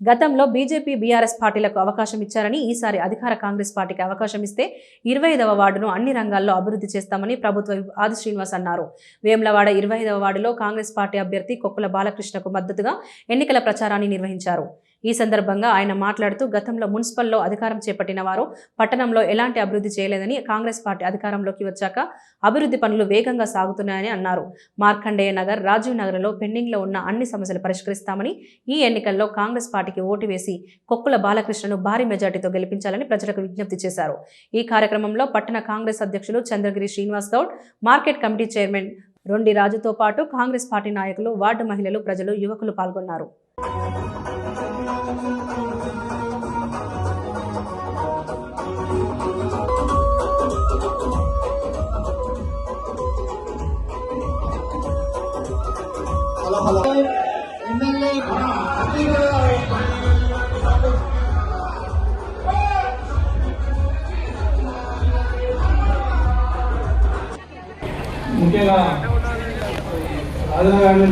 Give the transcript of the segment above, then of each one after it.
గతంలో BJP BRS పార్టీలకు అవకాశం ఇచ్చారని ఈసారి అధికార కాంగ్రెస్ పార్టీకి అవకాశం ఇస్తే ఇరవై ఐదవ వార్డును అన్ని రంగాల్లో అభివృద్ధి చేస్తామని ప్రభుత్వ ఆది శ్రీనివాస్ అన్నారు. వేములవాడ ఇరవై ఐదవ వార్డులో కాంగ్రెస్ పార్టీ అభ్యర్థి కొక్కుల బాలకృష్ణకు మద్దతుగా ఎన్నికల ప్రచారాన్ని నిర్వహించారు. ఈ సందర్భంగా ఆయన మాట్లాడుతూ గతంలో మున్సిపల్లో అధికారం చేపట్టిన వారు పట్టణంలో ఎలాంటి అభివృద్ధి చేయలేదని కాంగ్రెస్ పార్టీ అధికారంలోకి వచ్చాక అభివృద్ధి పనులు వేగంగా సాగుతున్నాయని అన్నారు. మార్కండేయ నగర్ రాజీవ్ నగర్లో పెండింగ్లో ఉన్న అన్ని సమస్యలు పరిష్కరిస్తామని ఈ ఎన్నికల్లో కాంగ్రెస్ పార్టీకి ఓటు వేసి కొక్కుల బాలకృష్ణను భారీ మెజార్టీతో గెలిపించాలని ప్రజలకు విజ్ఞప్తి చేశారు. ఈ కార్యక్రమంలో పట్టణ కాంగ్రెస్ అధ్యక్షులు Chandragiri Srinivas Goud market committee chairman Rondi రాజుతో పాటు కాంగ్రెస్ పార్టీ నాయకులు వార్డు మహిళలు ప్రజలు యువకులు పాల్గొన్నారు. ఎమ్మెల్యే ముఖ్యంగా రాజా గారిని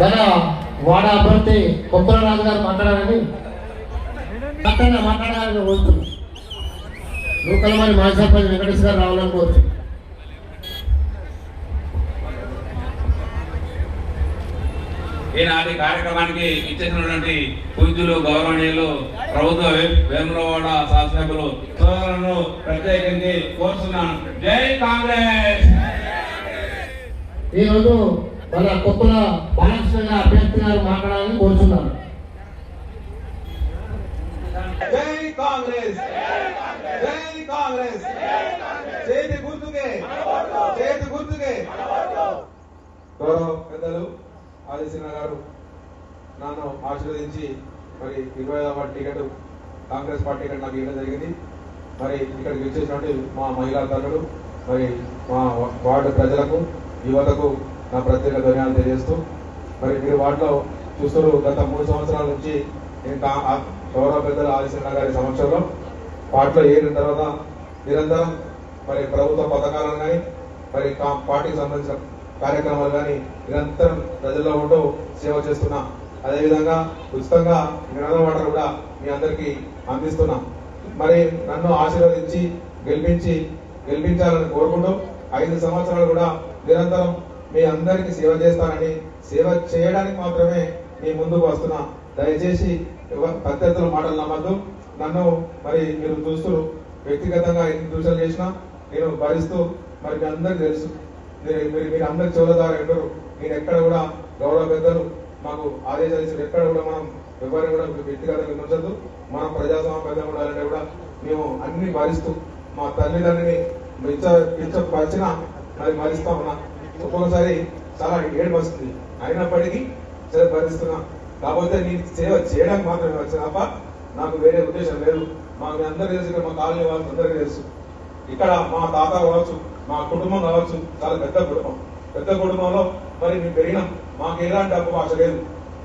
మన వాడ అభ్యర్థి కొప్పల రాజు గారు మాట్లాడాలని మాట్లాడాలని కోరుతున్నాను నూకల మాజీ సర్పంచ్ వెంకటేశ్వర రావాలని కోరుతున్నాను ఈనాటి కార్యక్రమానికి ఇచ్చేసినటువంటి పూజ్యులు గౌరవనీయులు ప్రభుత్వ వే- వేములవాడ శాసనసభ్యులు సోదరులను ప్రత్యేకించి కోరుతున్నాను జై కాంగ్రెస్! ఈరోజు మన కొప్పల బాలకృష్ణ గారు అభ్యర్థి గారు మాట్లాడాలని కోరుతున్నాను జై కాంగ్రెస్! జై కాంగ్రెస్! చేతి గుర్తుకే! చేతి గుర్తుకే! గౌరవ పెద్దలు ఆదిశీన గారు నన్ను ఆశీర్వదించి మరి ఇరవై ఐదవ టికెట్ కాంగ్రెస్ పార్టీ టికెట్ నాకు ఇవ్వడం జరిగింది. మరి ఇక్కడికి వచ్చేసినటువంటి మా మహిళా తల్లులు మరి మా వార్డు ప్రజలకు యువతకు నా ప్రత్యేక ధన్యవాదాలు తెలియజేస్తూ మరి మీరు వార్డులో చూస్తారు గత మూడు సంవత్సరాల నుంచి నేను గౌరవ పెద్దలు ఆదిశీన గారి సమక్షంలో పార్టీలో ఏరిన తర్వాత నిరంతరం మరి ప్రభుత్వ పథకాలను కానీ మరి పార్టీకి సంబంధించిన కార్యక్రమాలు కానీ నిరంతరం ప్రజల్లో ఉంటూ సేవ చేస్తున్నా. అదేవిధంగా ఉచితంగా మినరల్ వాటర్ కూడా మీ అందరికీ అందిస్తున్నా. మరి నన్ను ఆశీర్వదించి గెలిపించి గెలిపించాలని కోరుకుంటూ ఐదు సంవత్సరాలు కూడా నిరంతరం మీ అందరికీ సేవ చేస్తానని సేవ చేయడానికి మాత్రమే మీ ముందుకు వస్తున్నా. దయచేసి ఎవ- మాటలు నమ్మద్దు. నన్ను మరి మీరు చూస్తూ వ్యక్తిగతంగా ఎన్ని దూషణలు చేసినా నేను భరిస్తూ మరి మీ అందరికీ తెలుసు. మీరు మీరు మీరు అందరి చెవుల ఎవరు నేను ఎక్కడ కూడా గౌరవ పెద్దలు మాకు ఆదేశాలు ఇచ్చారు ఎక్కడ కూడా మనం ఎవరిని కూడా వ్యక్తిగత విమర్శద్దు మనం ప్రజాస్వామ్యంగా ఉండాలంటే కూడా మేము అన్ని భరిస్తూ మా తల్లిదండ్రిని మించ మించపరిచిన మరి భరిస్తా ఉన్నా ఒక్కొక్కసారి చాలా ఏడు వస్తుంది. అయినప్పటికీ సరే భరిస్తున్నా. కాకపోతే నీ సేవ చేయడానికి మాత్రమే వచ్చిన. తప్ప నాకు వేరే ఉద్దేశం లేదు. మాకు అందరూ తెలుసు మా కాలనీ వాళ్ళకి అందరికీ తెలుసు. ఇక్కడ మా తాత కావచ్చు మా కుటుంబం కావచ్చు చాలా పెద్ద కుటుంబం. పెద్ద కుటుంబంలో మరి మేము పెరిగినాం మాకు ఎలాంటి డబ్బు లేదు.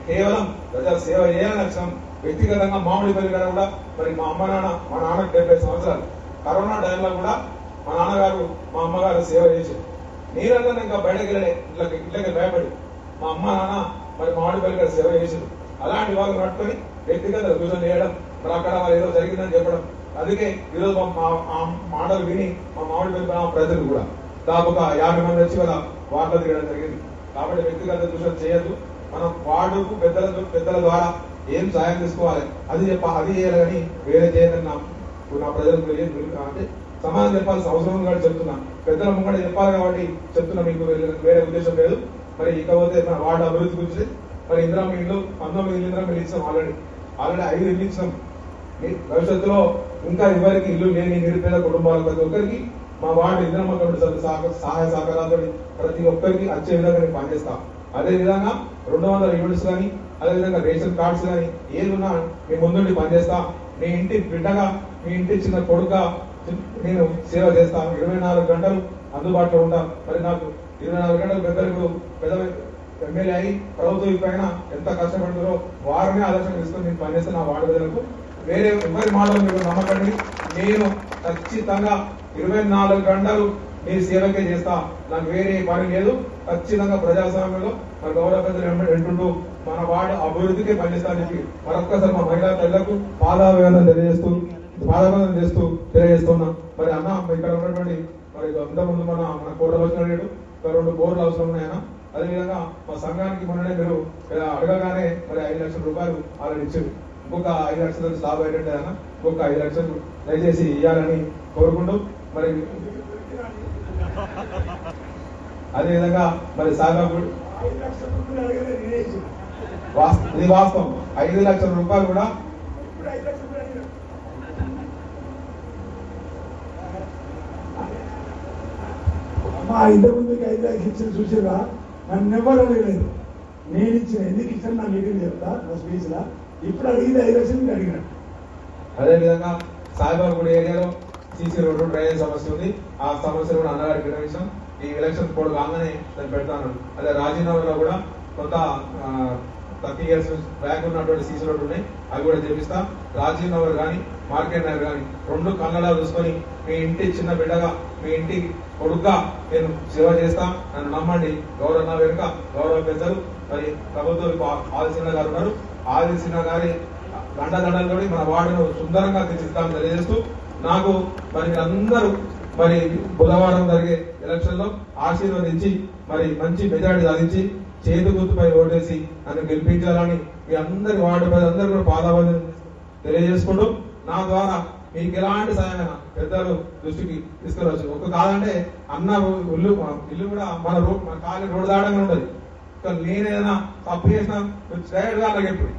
కేవలం ప్రజల సేవ చేయాలని లక్ష్యం వ్యక్తిగతంగా మామిడి పల్లి గారు కూడా మరి మా అమ్మ నాన్న మా నాన్నకు డెబ్బై సంవత్సరాలు. కరోనా టైంలో కూడా మా నాన్నగారు మా అమ్మగారు సేవ చేశారు. మీరందరూ ఇంకా బయటకు వెళ్ళలే ఇళ్ళకి ఇళ్ళకి భయపడి. మా అమ్మ నాన్న మరి మామిడి పల్లి సేవ చేశారు. అలాంటి వాళ్ళు పట్టుకొని వ్యక్తిగత పూజలు చేయడం మరి అక్కడ ఏదో జరిగిందని చెప్పడం అందుకే ఈరోజు మా మాటలు విని మా మామిడి పల్లి ప్రజలు కూడా. దాదాపు యాభై మంది వచ్చి వాళ్ళ వార్తలు తిరగడం జరిగింది. కాబట్టి వ్యక్తిగత దృష్టి చేయొద్దు. మనం వార్డుకు పెద్దల పెద్దల ద్వారా ఏం సాయం తీసుకోవాలి? అది చెప్ప అది చేయాలని వేరే చేయాలని నా నా ప్రజలకు తెలియదు అంటే సమాధానం చెప్పాల్సిన అవసరం కూడా కాబట్టి చెప్తున్నా. పెద్దల ముంగడ చెప్పాలి కాబట్టి చెప్తున్నా మీకు వేరే- ఉద్దేశం లేదు. మరి ఇకపోతే మన వార్డు అభివృద్ధి గురించి. మరి ఇందిరా ఇల్లు పంతొమ్మిది ఇందిరా ఇల్లు ఇచ్చాం ఆల్రెడీ. ఆల్రెడీ ఐదు ఇల్లు ఇచ్చాం భవిష్యత్తులో ఇంకా ఎవరికి ఇల్లు లేని నిరుపేద కుటుంబాలు ప్రతి ఒక్కరికి మా వార్డు ఇంద్రమ్మ కమిటీ సహాయ సహకారాలతో ప్రతి ఒక్కరికి వచ్చే విధంగా నేను పనిచేస్తా. అదే విధంగా రెండు వందల యూనిట్స్ కానీ అదే విధంగా రేషన్ కార్డ్స్ కానీ ఏది ఉన్నా మీ ముందుండి పనిచేస్తా. మీ ఇంటి బిడ్డగా మీ ఇంటి చిన్న కొడుకుగా నేను సేవ చేస్తాను ఇరవై నాలుగు గంటలు అందుబాటులో ఉంటా. మరి నాకు ఇరవై నాలుగు గంటలు పెద్దలకు పెద్ద ఎమ్మెల్యే అయి ప్రభుత్వం పైన ఎంత కష్టపడుతుందో వారిని ఆదర్శం తీసుకొని నేను పనిచేస్తాను నా వార్డు ప్రజలకు వేరే ఎవరి మాటలు మీరు నమ్మకండి. నేను ఖచ్చితంగా ఇరవై నాలుగు గంటలు మీ సేవకే చేస్తా. నాకు వేరే పని లేదు. ఖచ్చితంగా ప్రజాస్వామ్యంలో మన గౌరవ పెద్దలు వెంట- మన వాడు అభివృద్ధికే పనిచేస్తా అని చెప్పి మరొక్కసారి మా మహిళా తల్లకు పాదాభివందనం తెలియజేస్తూ పాదాభివందనం చేస్తూ తెలియజేస్తున్నా. మరి అన్న ఇక్కడ ఉన్నటువంటి మరి అంతకుముందు మన మన అవసరం వచ్చినాడు ఇక్కడ రెండు బోర్లు అవసరం ఉన్నాయన్న అదేవిధంగా మా సంఘానికి మొన్ననే మీరు అడగగానే మరి ఐదు లక్షల రూపాయలు ఆల్రెడీ ఇచ్చారు. ఒక ఐదు లక్షలు స్లాబ్ అయ్యేటట్టు అన్న ఒక ఐదు లక్షలు దయచేసి ఇవ్వాలని కోరుకుంటూ మరి అదేవిధంగా మరి సాగాపూర్ ఇది వాస్తవం. ఐదు లక్షల రూపాయలు కూడా అమ్మా ఇంతకు ముందుకి ఐదు లక్షలు ఇచ్చిన చూసిరా? నన్ను ఎవరు అడగలేదు. నేను ఇచ్చిన ఎందుకు ఇచ్చాను నా మీటింగ్ చెప్తా నా స్పీచ్లో? ఇప్పుడు అడిగింది ఐదు లక్షలు అడిగినట్టు అదేవిధంగా సాయిబాబు ఏరియాలో సీసీ రోడ్డు డ్రైనేజ్ సమస్య ఉంది. ఆ సమస్య కూడా అన్నగారికి వినవించాం ఈ ఎలక్షన్ కోడ్ కాగానే దాన్ని పెడతాను. అదే రాజీనగర్లో కూడా కొంత థర్టీ ఇయర్స్ బ్యాక్ ఉన్నటువంటి సీసీ రోడ్డు ఉన్నాయి. అవి కూడా చేపిస్తా రాజీవ్ నగర్ కానీ మార్కెట్ నగర్ కానీ రెండు కళ్ళలా చూసుకొని మీ ఇంటి చిన్న బిడ్డగా మీ ఇంటి కొడుగ్గా నేను సేవ చేస్తా. నన్ను నమ్మండి. గౌరవ వెనుక గౌరవ పెద్దలు. మరి ప్రభుత్వం ఆదిసిన గారు ఉన్నారు. ఆదేశినా కానీ దండదండలతో మన వార్డును సుందరంగా తీర్చిస్తామని తెలియజేస్తూ నాకు మరి అందరూ మరి బుధవారం జరిగే ఎలక్షన్లో ఆశీర్వదించి మరి మంచి మెజార్టీ సాధించి చేతి గుర్తుపై ఓటేసి నన్ను గెలిపించాలని మీ అందరి వార్డు అందరూ కూడా పాదాబంధం తెలియజేసుకుంటూ నా ద్వారా మీకు ఎలాంటి సహాయమైన పెద్దలు దృష్టికి తీసుకురావచ్చు. ఒక కాదంటే అన్న ఇల్లు ఇల్లు కూడా మన రోడ్ మన కాలి రోడ్డు దాడంగా ఉండదు. నేనేదైనా తప్పు చేసినా డైరెక్ట్గా అలాగే ఎప్పుడు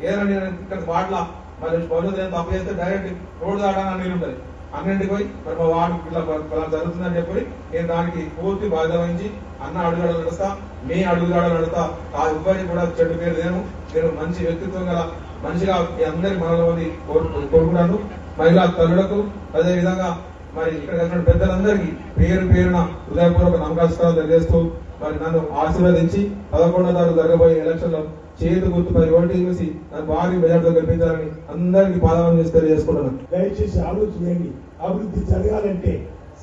ఏదైనా నేను ఇక్కడ వాట్ల? మరి పనులు నేను తప్పు చేస్తే డైరెక్ట్ రోడ్డు దాటాలని నీళ్ళు ఉంటుంది అన్నింటికి పోయి మరి మా వాడు ఇట్లా ఇలా జరుగుతుందని చెప్పి నేను దానికి పూర్తి బాధ్యత వహించి అన్న అడుగుజాడలు నడుస్తా మీ అడుగుదాడలు నడుస్తా. ఆ ఇబ్బంది కూడా చెడు పేరు నేను నేను మంచి వ్యక్తిత్వం గల మంచిగా అందరి మనలో కోరుకున్నాను మహిళా తల్లులకు అదే విధంగా మరి ఇక్కడ వచ్చిన పెద్దలందరికీ పేరు పేరున హృదయపూర్వక నమస్కారాలు తెలియజేస్తూ మరి నన్ను ఆశీర్వదించి పదకొండో తారీఖు జరగబోయే ఎలక్షన్లో చేతి పది ఓటు వేసి నన్ను భారీ మెజార్టీతో గెలిపించాలని అందరికీ పాదాలను చేసి తెలియజేసుకుంటున్నాను. దయచేసి ఆలోచించండి. అభివృద్ధి జరగాలంటే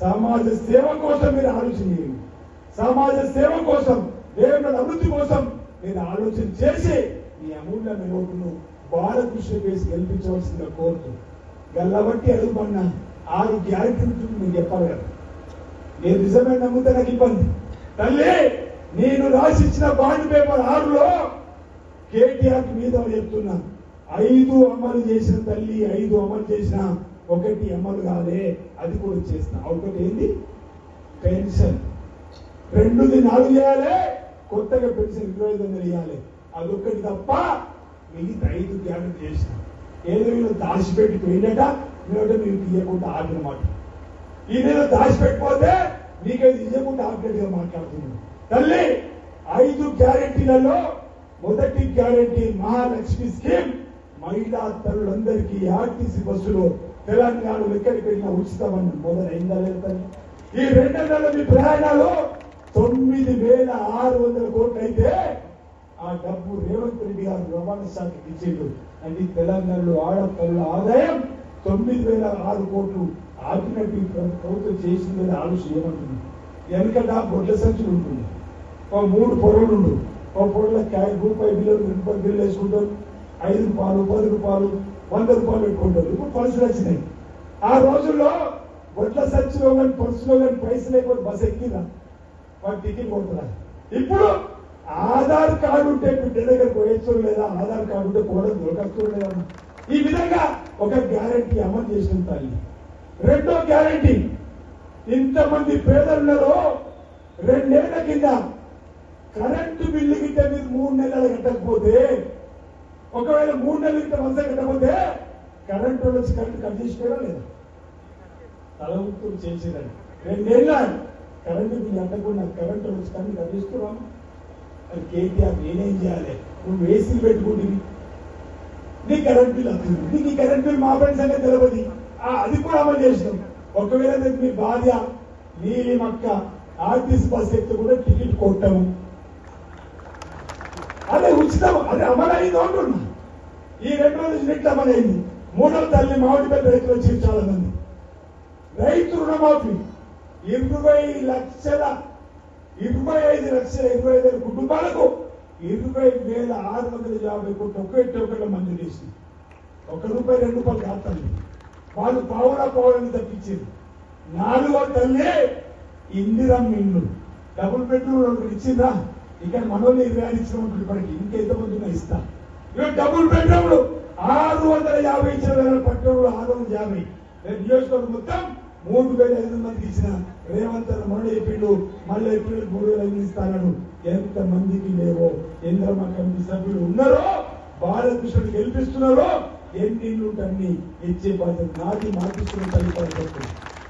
సమాజ సేవ కోసం మీరు ఆలోచించండి సమాజ సేవ కోసం దేవుని అభివృద్ధి కోసం మీరు ఆలోచన చేసి మీ అమూల్యమైన ఓటును బాలకృష్ణ వేసి గెలిపించవలసిన కోరుతూ గల్లబట్టి అడుగుపడినా ఆరు గ్యారెంటీ మీరు చెప్పాలి కదా నేను నిజమే నమ్మితే నాకు ఇబ్బంది. తల్లి నేను రాసిచ్చిన బాండ్ పేపర్ ఆరులో కేటీఆర్ మీద చెప్తున్నా ఐదు అమలు చేసిన తల్లి ఐదు అమలు చేసిన ఒకటి అమలు కాలే అది కూడా చేసిన ఒకటి ఏంది? పెన్షన్. రెండుది నాలుగు చేయాలి కొత్తగా పెన్షన్ ఇరవై ఐదు వందలు ఇవ్వాలి అదొక్కటి తప్ప మిగతా ఐదు గ్యారెంటీ చేసిన. ఏదో వీళ్ళు దాచిపెట్టి పోయినట మీరంటే మీకు ఇవ్వకుండా ఈ మీద దాచిపెట్టిపోతే నీకైతే ఇవ్వకుండా ఆపినట్టుగా మాట్లాడుతున్నాను తల్లి ఐదు గ్యారెంటీలలో మొదటి గ్యారెంటీ మహాలక్ష్మి స్కీమ్. మహిళా తల్లులందరికీ ఆర్టీసీ బస్సులో తెలంగాణలో ఎక్కడికి వెళ్ళినా ఉచితమని మొదలైందా లేదా ఈ రెండు నెలల మీ ప్రయాణాలు తొమ్మిది వేల ఆరు వందల కోట్లు అయితే ఆ డబ్బు రేవంత్ రెడ్డి గారు రవాణా శాఖకి ఇచ్చిండు అది తెలంగాణలో ఆడపిల్లల ఆదాయం తొమ్మిది వేల ఆరు కోట్లు. ఆపినట్టు ప్రభుత్వం చేసిందని ఆలోచన ఏమంటుంది వెనకట బొడ్ల సంచులు ఉంటుంది. ఒక మూడు పొరలు ఉండు. ఒక పొరల కాయ రూపాయి బిల్లు రెండు రూపాయలు బిల్లు వేసుకుంటారు. ఐదు రూపాయలు పది రూపాయలు వంద రూపాయలు పెట్టుకుంటారు. ఇప్పుడు పలుసులు వచ్చినాయి. ఆ రోజుల్లో బొడ్ల సంచిలో కానీ పర్సులో కానీ పైసలు లేకపోతే బస్ ఎక్కిరా వాడు టికెట్ కొడుతున్నా ఇప్పుడు ఆధార్ కార్డు ఉంటే బిడ్డ దగ్గర పోయొచ్చు లేదా? ఆధార్ కార్డు ఉంటే కూడా దొరకచ్చు లేదా ఈ విధంగా ఒక గ్యారెంటీ అమలు చేసిన తల్లి. రెండో గ్యారంటీ. ఇంతమంది పేదలున్నారో రెండేళ్ళ కింద కరెంటు బిల్లు గిట్ట మీరు మూడు నెలలు కట్టకపోతే ఒకవేళ మూడు నెలల గిట్ట వంద కట్టకపోతే కరెంటు వచ్చి కరెంటు కట్ చేసుకోవడం లేదా. తల చేసేదండి రెండేళ్ళ కరెంటు బిల్లు కట్టకుండా కరెంటు వచ్చి కరెంటు కట్ చేస్తున్నాం అది కేటీఆర్ నేనేం చేయాలి? నువ్వు వేసి పెట్టుకుంటుంది నీ కరెంట్ బిల్ నీ నీకు ఈ కరెంట్ బిల్ మా ఫ్రెండ్స్ అనేది తెలియదు అది కూడా అమలు చేసినాం. ఒకవేళ మీ భార్య నీలి మక్క ఆర్టీసీ బస్ ఎక్కితే కూడా టికెట్ కొట్టాము. అదే ఉచితం అదే అమలైంది అంటున్నా. ఈ రెండు రోజులు నెట్ అమలైంది. మూడవ తల్లి మామిడిపల్లి రైతులు వచ్చి చాలా మంది రైతు రుణమాఫీ. ఇరవై లక్షల ఇరవై ఐదు లక్షల ఇరవై ఐదు కుటుంబాలకు ఇరవై వేల ఆరు వందల యాభై కోట్లు ఒకే టోకెన్ల మంజూరు చేసింది. ఒక రూపాయి రెండు రూపాయలు కాదండి వాళ్ళు పావులా పావులని తప్పించారు. నాలుగో తల్లే ఇందిరమ్మ ఇల్లు. డబుల్ బెడ్రూమ్ ఒకటి ఇచ్చిందా ఇక్కడ మనోళ్ళు ఇరవై ఐదు ఉంటుంది ఇప్పటికి ఇంకెంతమంది ఉన్నా ఇస్తా. ఇవి డబుల్ బెడ్రూమ్లు. ఆరు వందల యాభై ఇచ్చిన వేల పట్టణంలో ఆరు వందల యాభై. రేపు నియోజకవర్గం మొత్తం మూడు వేల ఐదు మందికి ఇచ్చిన రేవంత్ మళ్ళీ మొన్న చెప్పిండు మళ్ళీ ఏప్రిల్ మూడు వేల ఐదు ఇస్తానడు ఎంత మందికి లేవో ఇంద్రమ్మ కమిటీ సభ్యులు ఉన్నారో బాలకృష్ణుడు గెలిపిస్తున్నారో ఎన్ని ఇల్లు అన్ని ఇచ్చే బాధ్యత నాది మార్పిస్తున్న తల్లి